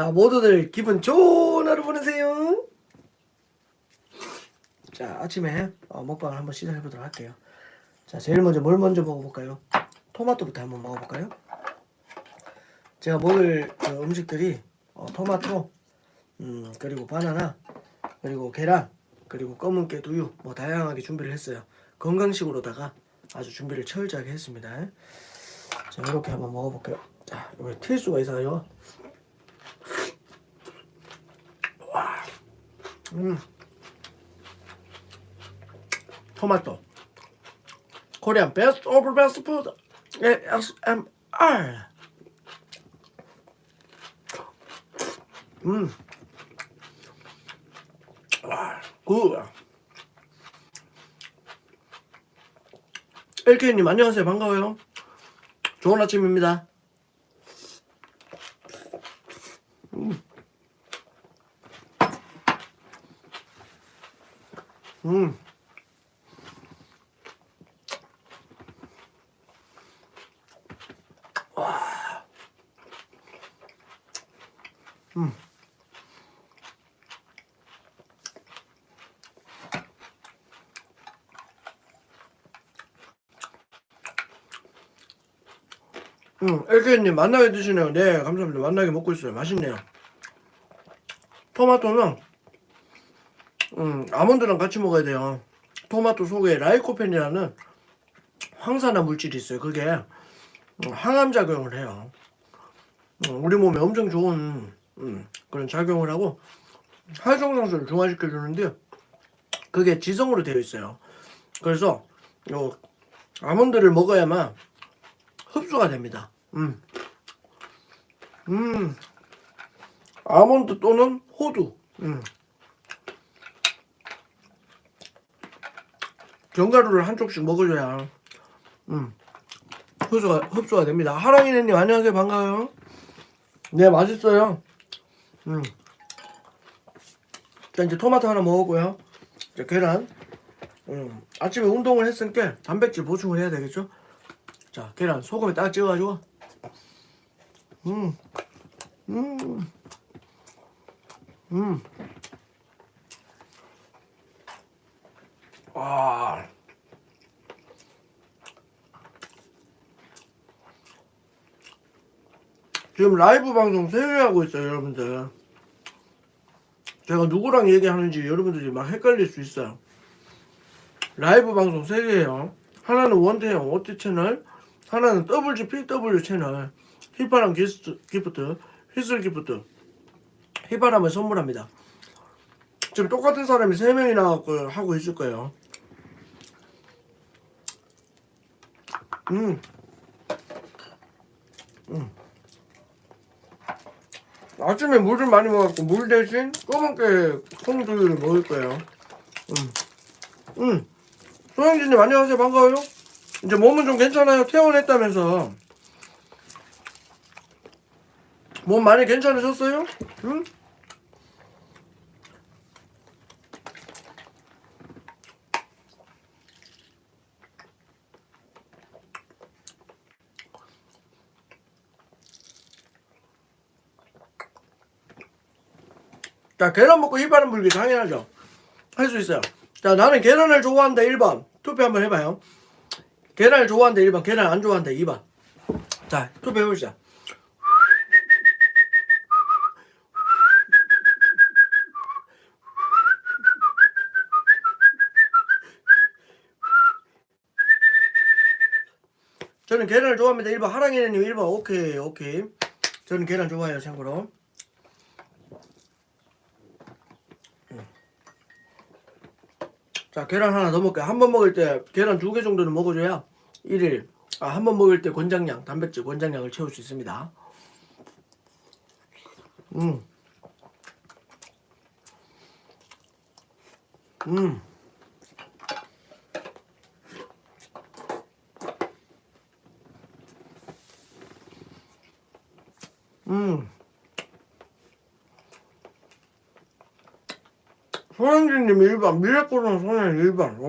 자, 모두들 기분 좋은 하루 보내세요. 자, 아침에 어, 먹방을 한번 시작해 보도록 할게요. 자, 제일 먼저 뭘 먼저 먹어볼까요? 토마토부터 한번 먹어볼까요? 제가 먹을 그 음식들이 어, 토마토, 음, 그리고 바나나, 그리고 계란, 그리고 검은 깨 두유 뭐 다양하게 준비를 했어요. 건강식으로다가 아주 준비를 철저하게 했습니다. 자, 이렇게 한번 먹어볼게요. 자, 이거 튈 수가 있어요. 음, 토마토. 코리안 베스트 오브 베스트 푸드 ASMR. 음. 와, 굿. LK님 안녕하세요 반가워요 좋은 아침입니다 음. 와. 음. 음, LK님 만나게 드시네요. 네, 감사합니다. 만나게 먹고 있어요. 맛있네요. 토마토는 음, 아몬드랑 같이 먹어야 돼요. 토마토 속에 라이코펜이라는 황산화 물질이 있어요. 그게 음, 항암 작용을 해요. 음, 우리 몸에 엄청 좋은 음, 그런 작용을 하고 활성산소를 중화시켜 주는데 그게 지성으로 되어 있어요. 그래서 요 아몬드를 먹어야만 흡수가 됩니다. 음. 음. 아몬드 또는 호두. 음. 견과류를 한 쪽씩 먹어줘야 음. 흡수가 흡수가 됩니다. 하랑이네님 안녕하세요 반가워요. 네 맛있어요. 음. 자 이제 토마토 하나 먹었고요. 이제 계란. 음. 아침에 운동을 했으니까 단백질 보충을 해야 되겠죠? 자, 계란 소금에 딱 찍어가지고, 음, 음, 음, 와, 지금 라이브 방송 세회 하고 있어요, 여러분들. 제가 누구랑 얘기하는지 여러분들이 막 헷갈릴 수 있어요. 라이브 방송 세 개예요. 하나는 원태형 OT 채널, 하나는 WGPW 채널, 휘파람 기스트, 기프트, 휘슬 기프트, 휘파람을 선물합니다. 지금 똑같은 사람이 세 명이나 그 하고 있을 거예요. 음, 음. 아침에 물을 많이 먹었고 물 대신 검은깨 콩두유를 먹을 거예요. 음, 음. 소영진님 안녕하세요 반가워요. 이제 몸은 좀 괜찮아요. 퇴원했다면서. 몸 많이 괜찮으셨어요? 응? 자, 계란 먹고 휘바람 불기 당연하죠. 할 수 있어요. 자, 나는 계란을 좋아한다 1번. 투표 한번 해봐요. 계란을 좋아한다 1번, 계란 안 좋아한다 2번. 자, 투표해보시죠. 저는 계란을 좋아합니다. 1번 하랑이네님 1번 오케이 오케이. 저는 계란 좋아해요 참고로. 자 계란 하나 더 먹게 한 번 먹을 때 계란 두 개 정도는 먹어줘야 1일 아, 한 번 먹을 때 권장량 단백질 권장량을 채울 수 있습니다 음. 음. 음. 소영진님 1번, 미래코는 소년 1번.